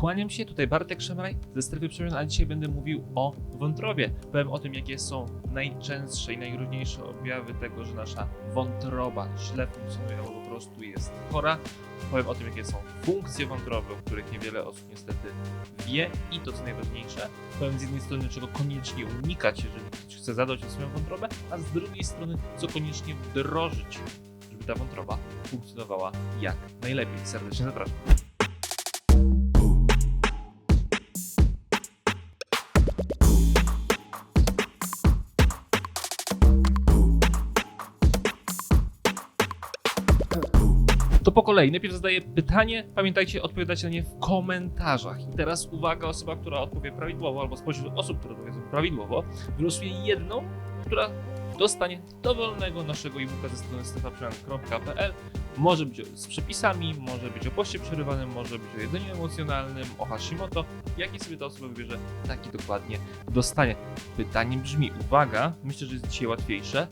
Kłaniam się, tutaj Bartek Szemraj ze Strefy Przemian, a dzisiaj będę mówił o wątrobie. Powiem o tym, jakie są najczęstsze i najróżniejsze objawy tego, że nasza wątroba źle funkcjonuje albo po prostu jest chora. Powiem o tym, jakie są funkcje wątroby, o których niewiele osób niestety wie i to co najważniejsze, powiem z jednej strony, czego koniecznie unikać, jeżeli ktoś chce zadbać o swoją wątrobę, a z drugiej strony, co koniecznie wdrożyć, żeby ta wątroba funkcjonowała jak najlepiej. Serdecznie zapraszam. Po kolei. Najpierw zadaję pytanie, pamiętajcie, odpowiadajcie na nie w komentarzach. I teraz uwaga, osoba, która odpowie prawidłowo, albo spośród osób, które odpowiedzą prawidłowo, wylosuje jedną, która dostanie dowolnego naszego e-booka ze strony strefaprzemian.pl. Może być z przepisami, może być o poście przerywanym, może być o jedzeniu emocjonalnym, o Hashimoto. Jaki sobie ta osoba wybierze, taki dokładnie dostanie. Pytanie brzmi, uwaga, myślę, że jest dzisiaj łatwiejsze.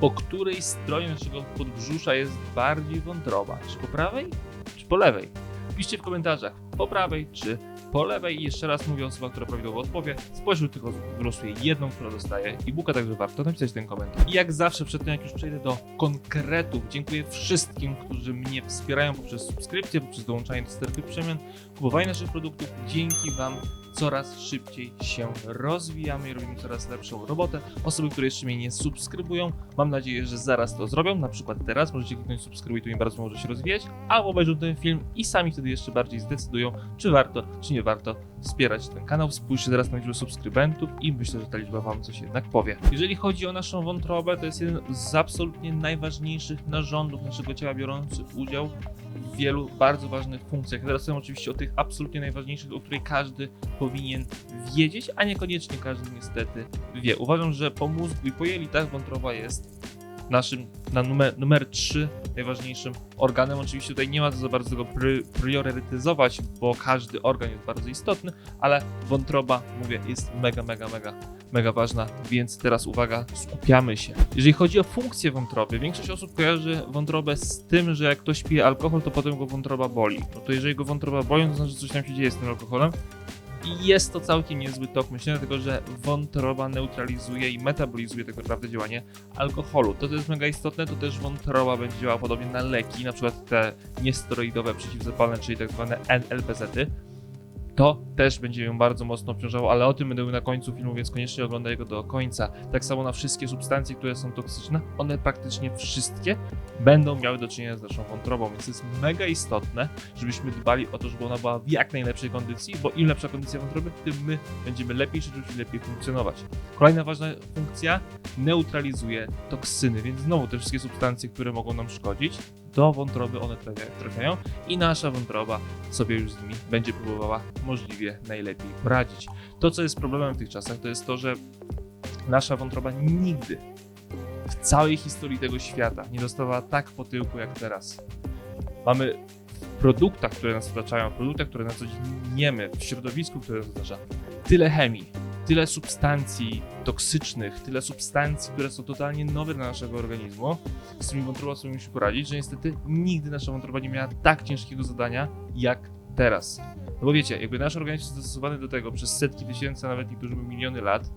Po której stronie naszego podbrzusza jest bardziej wątroba? Czy po prawej, czy po lewej? Piszcie w komentarzach po prawej czy po lewej. I jeszcze raz mówię, osoba, która prawidłowo odpowie, spośród tych osób wylosuje jedną, która dostaje e-booka, także warto napisać ten komentarz. I jak zawsze, przed tym jak już przejdę do konkretów, dziękuję wszystkim, którzy mnie wspierają poprzez subskrypcję, poprzez dołączanie do strefy przemian, kupowanie naszych produktów. Dzięki Wam coraz szybciej się rozwijamy i robimy coraz lepszą robotę. Osoby, które jeszcze mnie nie subskrybują, mam nadzieję, że zaraz to zrobią. Na przykład teraz możecie kliknąć subskrybuj, to mi bardzo może się rozwijać, albo obejrzą ten film i sami wtedy jeszcze bardziej zdecydują, czy warto, czy nie warto wspierać ten kanał. Spójrzcie teraz na liczbę subskrybentów i myślę, że ta liczba Wam coś jednak powie. Jeżeli chodzi o naszą wątrobę, to jest jeden z absolutnie najważniejszych narządów naszego ciała biorących udział w wielu bardzo ważnych funkcjach. Teraz powiem oczywiście o tych absolutnie najważniejszych, o których każdy powinien wiedzieć, a niekoniecznie każdy niestety wie. Uważam, że po mózgu i po jelitach wątroba jest naszym na numer, numer 3 najważniejszym organem. Oczywiście tutaj nie ma za bardzo pry, priorytetyzować, bo każdy organ jest bardzo istotny, ale wątroba, mówię, jest mega, mega, mega, mega ważna, więc teraz uwaga, skupiamy się. Jeżeli chodzi o funkcję wątroby, większość osób kojarzy wątrobę z tym, że jak ktoś pije alkohol, to potem go wątroba boli. No to jeżeli go wątroba boli, to znaczy, że coś tam się dzieje z tym alkoholem. I jest to całkiem niezły tok myślenia, dlatego że wątroba neutralizuje i metabolizuje tak naprawdę działanie alkoholu. To, co jest mega istotne, to też wątroba będzie działała podobnie na leki, na przykład te niesteroidowe przeciwzapalne, czyli tak zwane NLPZ-y. To też będzie ją bardzo mocno obciążało, ale o tym będę mówił na końcu filmu, więc koniecznie oglądaj go do końca. Tak samo na wszystkie substancje, które są toksyczne, one praktycznie wszystkie będą miały do czynienia z naszą wątrobą, więc jest mega istotne, żebyśmy dbali o to, żeby ona była w jak najlepszej kondycji, bo im lepsza kondycja wątroby, tym my będziemy lepiej i lepiej funkcjonować. Kolejna ważna funkcja neutralizuje toksyny, więc znowu te wszystkie substancje, które mogą nam szkodzić, do wątroby one trafiają, i nasza wątroba sobie już z nimi będzie próbowała możliwie najlepiej poradzić. To, co jest problemem w tych czasach, to jest to, że nasza wątroba nigdy w całej historii tego świata nie dostawała tak po tyłku jak teraz. Mamy w produktach, które nas otaczają, w produktach, które na co dzień jemy, w środowisku, które nas otacza, tyle chemii, tyle substancji toksycznych, tyle substancji, które są totalnie nowe dla naszego organizmu, z którymi wątroba sobie musi poradzić, że niestety nigdy nasza wątroba nie miała tak ciężkiego zadania jak teraz. No bo wiecie, jakby nasz organizm jest dostosowany do tego przez setki tysięcy, a nawet niektórzy miliony lat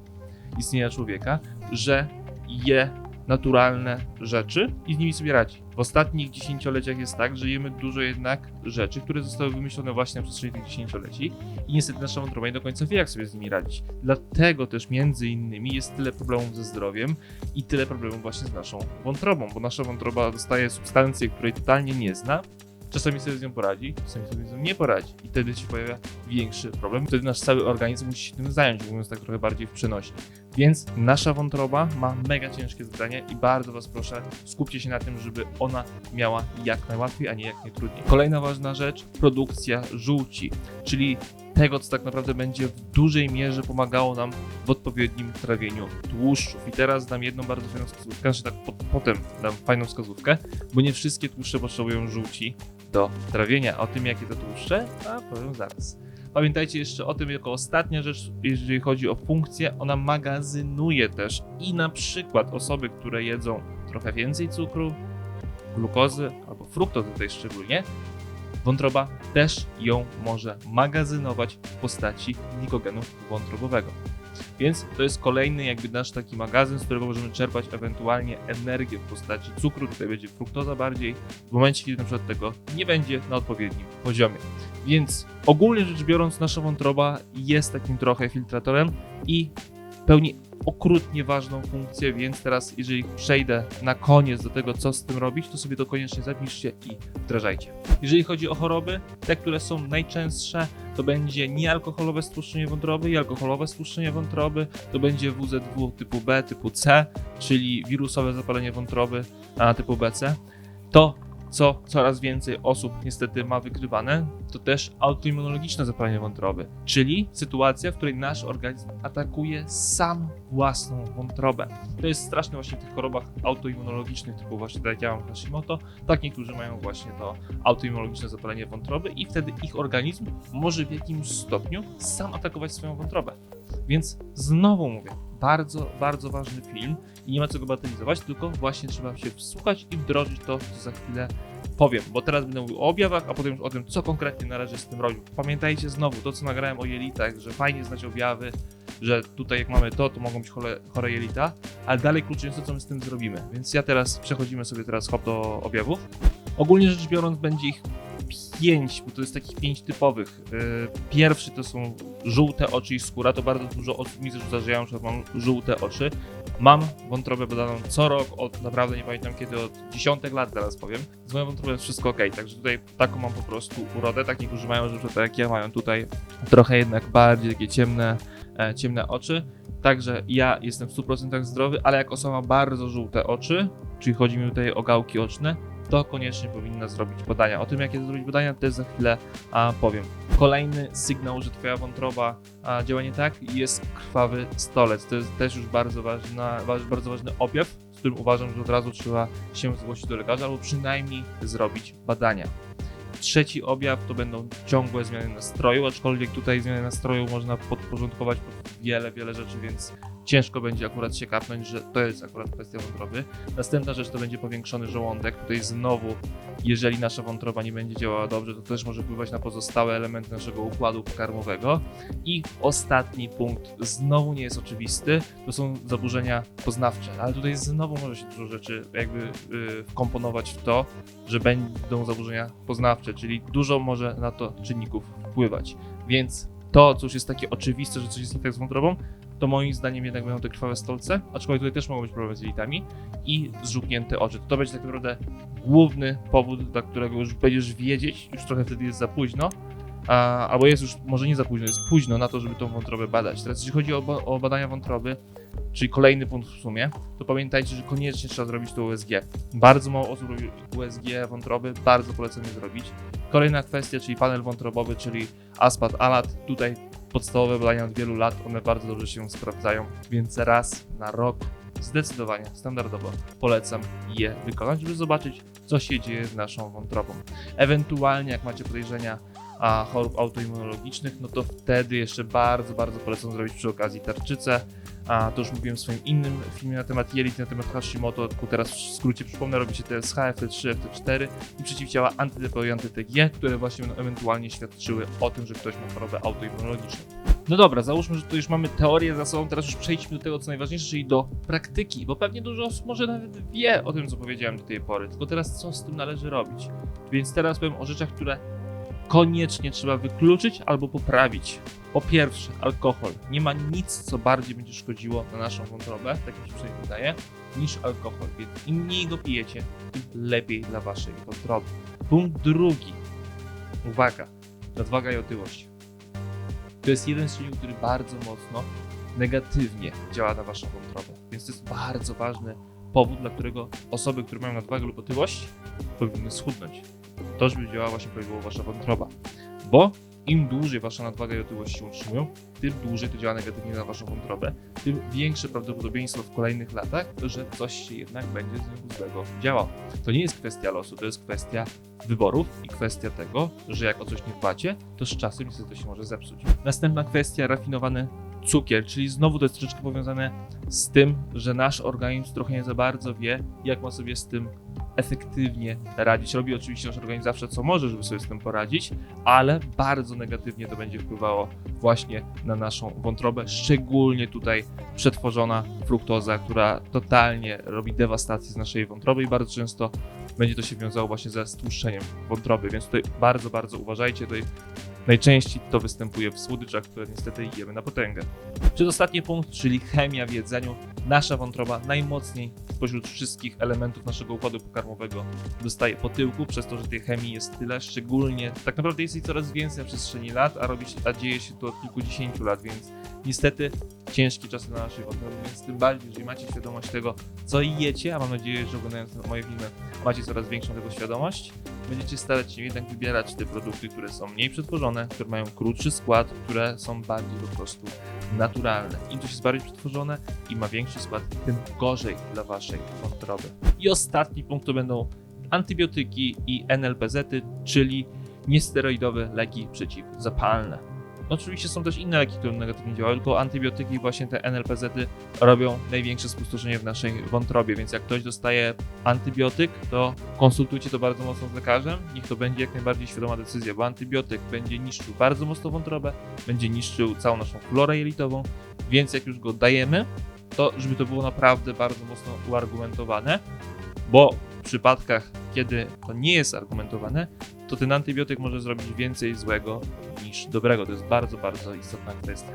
istnienia człowieka, że je naturalne rzeczy i z nimi sobie radzi. W ostatnich dziesięcioleciach jest tak, że jemy dużo jednak rzeczy, które zostały wymyślone właśnie na przestrzeni tych dziesięcioleci i niestety nasza wątroba nie do końca wie, jak sobie z nimi radzić. Dlatego też między innymi jest tyle problemów ze zdrowiem i tyle problemów właśnie z naszą wątrobą, bo nasza wątroba dostaje substancję, której totalnie nie zna, czasami sobie z nią poradzi, czasami sobie z nią nie poradzi i wtedy się pojawia większy problem. Wtedy nasz cały organizm musi się tym zająć, mówiąc tak trochę bardziej w przenośni. Więc nasza wątroba ma mega ciężkie zadanie i bardzo Was proszę, skupcie się na tym, żeby ona miała jak najłatwiej, a nie jak najtrudniej. Kolejna ważna rzecz, produkcja żółci, czyli tego, co tak naprawdę będzie w dużej mierze pomagało nam w odpowiednim trawieniu tłuszczów. I teraz dam jedną bardzo fajną wskazówkę, znaczy tak po, potem dam fajną wskazówkę, bo nie wszystkie tłuszcze potrzebują żółci do trawienia. O tym, jakie to tłuszcze, a powiem zaraz. Pamiętajcie jeszcze o tym, jako ostatnia rzecz, jeżeli chodzi o funkcję, ona magazynuje też i na przykład osoby, które jedzą trochę więcej cukru, glukozy albo fruktozy tutaj szczególnie, Wątroba też ją może magazynować w postaci glikogenu wątrobowego. Więc to jest kolejny jakby nasz taki magazyn, z którego możemy czerpać ewentualnie energię w postaci cukru, tutaj będzie fruktoza bardziej, w momencie kiedy na przykład tego nie będzie na odpowiednim poziomie. Więc ogólnie rzecz biorąc nasza wątroba jest takim trochę filtratorem i pełni okrutnie ważną funkcję, więc teraz jeżeli przejdę na koniec do tego, co z tym robić, to sobie to koniecznie zapiszcie i wdrażajcie. Jeżeli chodzi o choroby, te, które są najczęstsze, to będzie niealkoholowe stłuszczenie wątroby i alkoholowe stłuszczenie wątroby, to będzie WZW typu B, typu C, czyli wirusowe zapalenie wątroby typu BC. To co coraz więcej osób niestety ma wykrywane, to też autoimmunologiczne zapalenie wątroby, czyli sytuacja, w której nasz organizm atakuje sam własną wątrobę. To jest straszne właśnie w tych chorobach autoimmunologicznych, typu właśnie tak jak Hashimoto, tak niektórzy mają właśnie to autoimmunologiczne zapalenie wątroby i wtedy ich organizm może w jakimś stopniu sam atakować swoją wątrobę. Więc znowu mówię, bardzo, bardzo ważny film i nie ma co go bagatelizować, tylko właśnie trzeba się wsłuchać i wdrożyć to, co za chwilę powiem, bo teraz będę mówił o objawach, a potem już o tym, co konkretnie należy z tym robić. Pamiętajcie znowu to, co nagrałem o jelitach, że fajnie znać objawy, że tutaj jak mamy to, to mogą być chore, chore jelita, ale dalej kluczem jest to, co my z tym zrobimy. Więc ja teraz przechodzimy sobie teraz hop do objawów. Ogólnie rzecz biorąc będzie ich pięć, bo to jest takich pięć typowych. Yy, Pierwszy to są żółte oczy i skóra, to bardzo dużo osób mi zarzuca, że ja mam żółte oczy. Mam wątrobę badaną co rok, od naprawdę nie pamiętam kiedy, od dziesiątek lat teraz powiem. Z moją wątrobą jest wszystko ok, także tutaj taką mam po prostu urodę. Tak niektórzy mają, że tak jak ja mają tutaj trochę jednak bardziej takie ciemne, e, ciemne oczy. Także ja jestem w 100% zdrowy, ale jak osoba ma bardzo żółte oczy, czyli chodzi mi tutaj o gałki oczne, to koniecznie powinna zrobić badania. O tym, jakie zrobić badania, też za chwilę powiem. Kolejny sygnał, że Twoja wątroba działa nie tak, jest krwawy stolec. To jest też już bardzo, ważna, waż, bardzo ważny objaw, z którym uważam, że od razu trzeba się zgłosić do lekarza albo przynajmniej zrobić badania. Trzeci objaw to będą ciągłe zmiany nastroju, aczkolwiek tutaj zmiany nastroju można podporządkować pod wiele, wiele rzeczy, więc ciężko będzie akurat się kapnąć, że to jest akurat kwestia wątroby. Następna rzecz to będzie powiększony żołądek. Tutaj znowu, jeżeli nasza wątroba nie będzie działała dobrze, to też może wpływać na pozostałe elementy naszego układu pokarmowego. I ostatni punkt, znowu nie jest oczywisty, to są zaburzenia poznawcze, ale tutaj znowu może się dużo rzeczy jakby yy, wkomponować w to, że będą zaburzenia poznawcze, czyli dużo może na to czynników wpływać. Więc to, co już jest takie oczywiste, że coś jest nie tak z wątrobą, to moim zdaniem jednak będą te krwawe stolce, aczkolwiek tutaj też mogą być problemy z jelitami i zżółknięte oczy. To będzie tak naprawdę główny powód, dla którego już będziesz wiedzieć, już trochę wtedy jest za późno, a, albo jest już może nie za późno, jest późno na to, żeby tą wątrobę badać. Teraz jeśli chodzi o, o badania wątroby, czyli kolejny punkt w sumie, to pamiętajcie, że koniecznie trzeba zrobić to USG. Bardzo mało osób robi USG wątroby, bardzo polecam je zrobić. Kolejna kwestia, czyli panel wątrobowy, czyli aspat, alat. Tutaj podstawowe badania od wielu lat, one bardzo dobrze się sprawdzają, więc raz na rok zdecydowanie, standardowo polecam je wykonać, żeby zobaczyć, co się dzieje z naszą wątrobą. Ewentualnie, jak macie podejrzenia a chorób autoimmunologicznych, no to wtedy jeszcze bardzo, bardzo polecam zrobić przy okazji tarczycę. A to już mówiłem w swoim innym filmie na temat jelit, na temat Hashimoto, tylko teraz w skrócie przypomnę, robi się TSH, FT3, FT4 i przeciwciała antyDP i antyTG, które właśnie ewentualnie świadczyły o tym, że ktoś ma chorobę autoimmunologiczną. No dobra, załóżmy, że tu już mamy teorię za sobą, teraz już przejdźmy do tego, co najważniejsze, czyli do praktyki, bo pewnie dużo osób może nawet wie o tym, co powiedziałem do tej pory, tylko teraz co z tym należy robić. Więc teraz powiem o rzeczach, które koniecznie trzeba wykluczyć albo poprawić. Po pierwsze, alkohol. Nie ma nic, co bardziej będzie szkodziło na naszą wątrobę, tak mi się przynajmniej wydaje, niż alkohol. Więc im mniej go pijecie, tym lepiej dla waszej wątroby. Punkt drugi. Uwaga, nadwaga i otyłość. To jest jeden z czynników, który bardzo mocno negatywnie działa na waszą wątrobę. Więc to jest bardzo ważny powód, dla którego osoby, które mają nadwagę lub otyłość, powinny schudnąć. To, żeby działała właśnie prawidłowo wasza wątroba. Bo im dłużej wasza nadwaga i otyłość się utrzymują, tym dłużej to działa negatywnie na waszą wątrobę, tym większe prawdopodobieństwo w kolejnych latach, że coś się jednak będzie z nią złego działało. To nie jest kwestia losu, to jest kwestia wyborów i kwestia tego, że jak o coś nie dbacie, to z czasem niestety to się może zepsuć. Następna kwestia, rafinowany cukier, czyli znowu to jest troszeczkę powiązane z tym, że nasz organizm trochę nie za bardzo wie, jak ma sobie z tym efektywnie radzić. Robi oczywiście nasz organizm zawsze co może, żeby sobie z tym poradzić, ale bardzo negatywnie to będzie wpływało właśnie na naszą wątrobę, szczególnie tutaj przetworzona fruktoza, która totalnie robi dewastację z naszej wątroby i bardzo często będzie to się wiązało właśnie ze stłuszczeniem wątroby, więc tutaj bardzo, bardzo uważajcie. Tutaj najczęściej to występuje w słodyczach, które niestety jemy na potęgę. Przedostatni punkt, czyli chemia w jedzeniu. Nasza wątroba najmocniej spośród wszystkich elementów naszego układu pokarmowego dostaje po tyłku, przez to, że tej chemii jest tyle, szczególnie tak naprawdę jest jej coraz więcej na przestrzeni lat, a, robi się, a dzieje się to od kilkudziesięciu lat, więc niestety ciężkie czasy na naszej wątrobie, więc tym bardziej, jeżeli macie świadomość tego, co jecie, a mam nadzieję, że oglądając moje filmy macie coraz większą tego świadomość, będziecie starać się jednak wybierać te produkty, które są mniej przetworzone, które mają krótszy skład, które są bardziej po prostu naturalne. Im coś jest bardziej przetworzone i ma większy skład, tym gorzej dla waszej wątroby. I ostatni punkt to będą antybiotyki i NLPZ-y, czyli niesteroidowe leki przeciwzapalne. Oczywiście są też inne leki, które negatywnie działają, tylko antybiotyki właśnie te NLPZ-y robią największe spustoszenie w naszej wątrobie, więc jak ktoś dostaje antybiotyk, to konsultujcie to bardzo mocno z lekarzem, niech to będzie jak najbardziej świadoma decyzja, bo antybiotyk będzie niszczył bardzo mocno wątrobę, będzie niszczył całą naszą florę jelitową, więc jak już go dajemy, to żeby to było naprawdę bardzo mocno uargumentowane, bo w przypadkach, kiedy to nie jest argumentowane, to ten antybiotyk może zrobić więcej złego niż dobrego. To jest bardzo, bardzo istotna kwestia.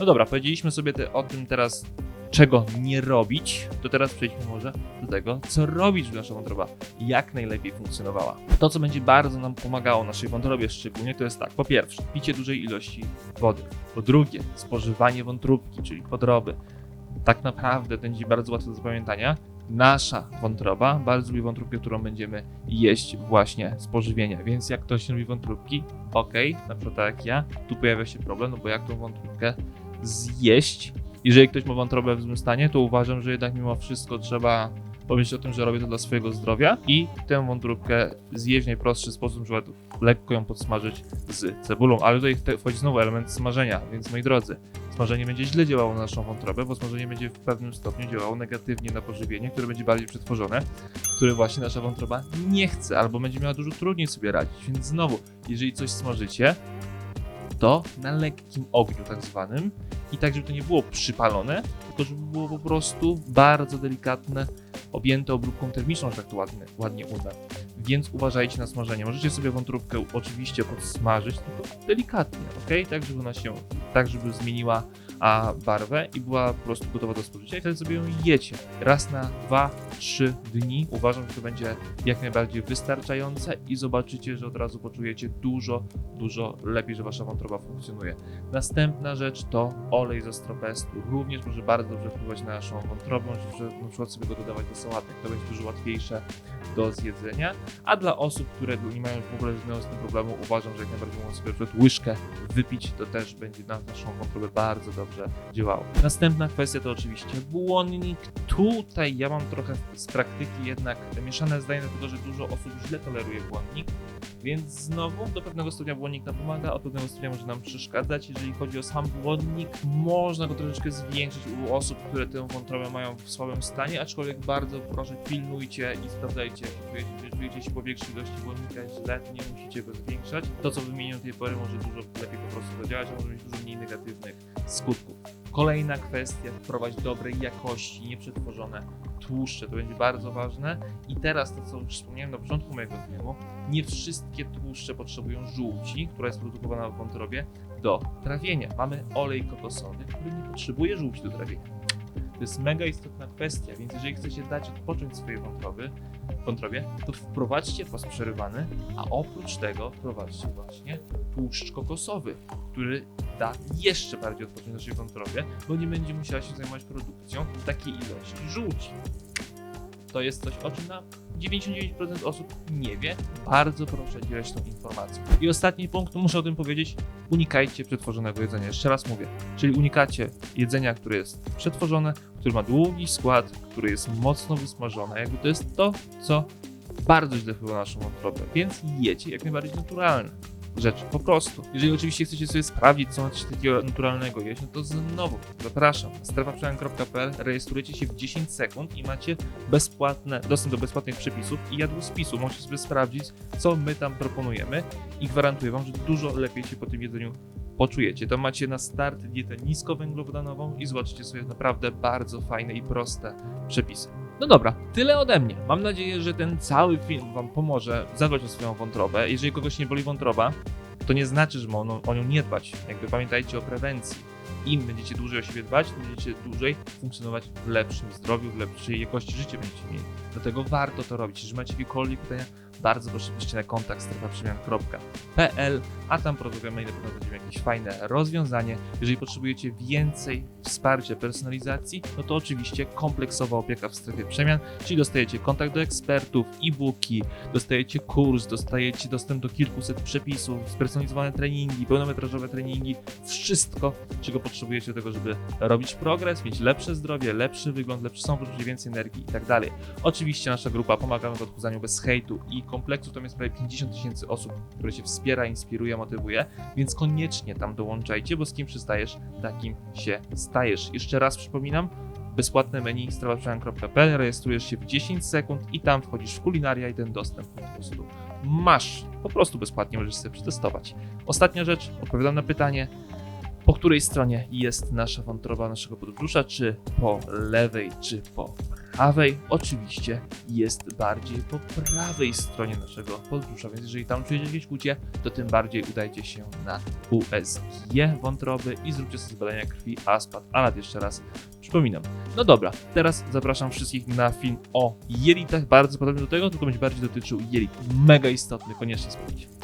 No dobra, powiedzieliśmy sobie te, o tym teraz, czego nie robić, to teraz przejdźmy może do tego, co robić, żeby nasza wątroba jak najlepiej funkcjonowała. To, co będzie bardzo nam pomagało naszej wątrobie szczególnie, to jest tak, po pierwsze, picie dużej ilości wody. Po drugie, spożywanie wątróbki, czyli podroby. Tak naprawdę będzie bardzo łatwe do zapamiętania. Nasza wątroba bardzo lubi wątróbkę, którą będziemy jeść właśnie z pożywienia. Więc jak ktoś nie lubi wątróbki, ok, na przykład tak jak ja, tu pojawia się problem, no bo jak tą wątróbkę zjeść? Jeżeli ktoś ma wątrobę w złym stanie, to uważam, że jednak mimo wszystko trzeba pomyśleć o tym, że robię to dla swojego zdrowia i tę wątróbkę zjeść w najprostszy sposób, przykład lekko ją podsmażyć z cebulą. Ale tutaj wchodzi znowu element smażenia, więc moi drodzy, smażenie będzie źle działało na naszą wątrobę, bo smażenie będzie w pewnym stopniu działało negatywnie na pożywienie, które będzie bardziej przetworzone, które właśnie nasza wątroba nie chce, albo będzie miała dużo trudniej sobie radzić. Więc znowu, jeżeli coś smażycie, to na lekkim ogniu tak zwanym i tak, żeby to nie było przypalone, tylko żeby było po prostu bardzo delikatne, objęte obróbką termiczną, że tak to ładnie, ładnie ujmę. Więc uważajcie na smażenie. Możecie sobie wątróbkę oczywiście podsmażyć, tylko delikatnie, ok? Tak, żeby ona się, tak, żeby zmieniła a barwę i była po prostu gotowa do spożycia i wtedy sobie ją jecie. Raz na 2-3 dni uważam, że to będzie jak najbardziej wystarczające i zobaczycie, że od razu poczujecie dużo, dużo lepiej, że wasza wątroba funkcjonuje. Następna rzecz to olej z astropestu. Również może bardzo dobrze wpływać na naszą wątrobę, że na przykład sobie go dodawać do sałatek. To będzie dużo łatwiejsze do zjedzenia. A dla osób, które nie mają w ogóle z tym problemu, uważam, że jak najbardziej mogą sobie łyżkę wypić, to też będzie na naszą wątrobę bardzo dobrze działało. Następna kwestia to oczywiście błonnik. Tutaj ja mam trochę z praktyki jednak mieszane zdanie, dlatego że dużo osób źle toleruje błonnik. Więc znowu do pewnego stopnia błonnik nam pomaga, od pewnego stopnia może nam przeszkadzać. Jeżeli chodzi o sam błonnik, można go troszeczkę zwiększyć u osób, które tę wątrobę mają w słabym stanie, aczkolwiek bardzo proszę pilnujcie i sprawdzajcie, jeżeli czujecie się po większej ilości błonnika źle, nie musicie go zwiększać. To, co wymieniłem do tej pory, może dużo lepiej po prostu zadziałać, a może mieć dużo mniej negatywnych skutków. Kolejna kwestia, wprowadź dobrej jakości, nieprzetworzone tłuszcze, to będzie bardzo ważne. I teraz to, co już wspomniałem na początku mojego filmu, nie wszystkie tłuszcze potrzebują żółci, która jest produkowana w wątrobie, do trawienia. Mamy olej kokosowy, który nie potrzebuje żółci do trawienia. To jest mega istotna kwestia, więc jeżeli chcecie dać odpocząć swojej wątroby, wątrobie, to wprowadźcie kwas przerywany, a oprócz tego wprowadźcie właśnie tłuszcz kokosowy, który da jeszcze bardziej odpocząć naszej wątrobie, bo nie będzie musiała się zajmować produkcją takiej ilości żółci. To jest coś, o czym na 99% osób nie wie. Bardzo proszę dzielać tą informacją. I ostatni punkt, muszę o tym powiedzieć, unikajcie przetworzonego jedzenia. Jeszcze raz mówię, czyli unikacie jedzenia, które jest przetworzone, które ma długi skład, które jest mocno wysmażone. Jakby to jest to, co bardzo źle wpływa na naszą wątrobę, więc jecie jak najbardziej naturalne. Rzeczy, po prostu. Jeżeli oczywiście chcecie sobie sprawdzić, co macie takiego naturalnego jeść, no to znowu zapraszam strefaprzemian.pl, rejestrujecie się w 10 sekund i macie bezpłatne, dostęp do bezpłatnych przepisów i jadłospisu. Możecie sobie sprawdzić, co my tam proponujemy i gwarantuję wam, że dużo lepiej się po tym jedzeniu poczujecie. To macie na start dietę niskowęglowodanową i zobaczycie sobie naprawdę bardzo fajne i proste przepisy. No dobra, tyle ode mnie. Mam nadzieję, że ten cały film Wam pomoże zadbać o swoją wątrobę. Jeżeli kogoś nie boli wątroba, to nie znaczy, że ma on, o nią nie dbać. Jakby pamiętajcie o prewencji. Im będziecie dłużej o siebie dbać, tym będziecie dłużej funkcjonować w lepszym zdrowiu, w lepszej jakości życia będziecie mieli. Dlatego warto to robić. Jeżeli macie jakiekolwiek pytania, bardzo proszę piszcie na kontakt strefaprzemian.pl, a tam porozmawiamy i na pewno będziemy jakieś fajne rozwiązanie. Jeżeli potrzebujecie więcej wsparcia, personalizacji, no to oczywiście kompleksowa opieka w strefie przemian, czyli dostajecie kontakt do ekspertów, e-booki, dostajecie kurs, dostajecie dostęp do kilkuset przepisów, spersonalizowane treningi, pełnometrażowe treningi, wszystko, czego potrzebujecie do tego, żeby robić progres, mieć lepsze zdrowie, lepszy wygląd, lepsze samopoczucie, więcej energii i tak dalej. Oczywiście nasza grupa Pomagamy w odchudzaniu bez hejtu i kompleksu, tam jest prawie 50 tysięcy osób, które się wspiera, inspiruje, motywuje, więc koniecznie tam dołączajcie, bo z kim przystajesz, takim się stajesz. Jeszcze raz przypominam, bezpłatne menu strawaprzemian.pl, rejestrujesz się w 10 sekund i tam wchodzisz w kulinaria i ten dostęp po prostu masz. Po prostu bezpłatnie możesz sobie przetestować. Ostatnia rzecz, odpowiadam na pytanie, po której stronie jest nasza wątroba naszego podróża, czy po lewej, czy po prawej. Oczywiście jest bardziej po prawej stronie naszego podróża, więc jeżeli tam czujecie jakieś kłucie, to tym bardziej udajcie się na USG wątroby i zróbcie sobie badania krwi ASPAT, a jeszcze raz przypominam. No dobra, teraz zapraszam wszystkich na film o jelitach, bardzo podobny do tego, tylko będzie bardziej dotyczył jelit. Mega istotny, koniecznie sprawdźcie.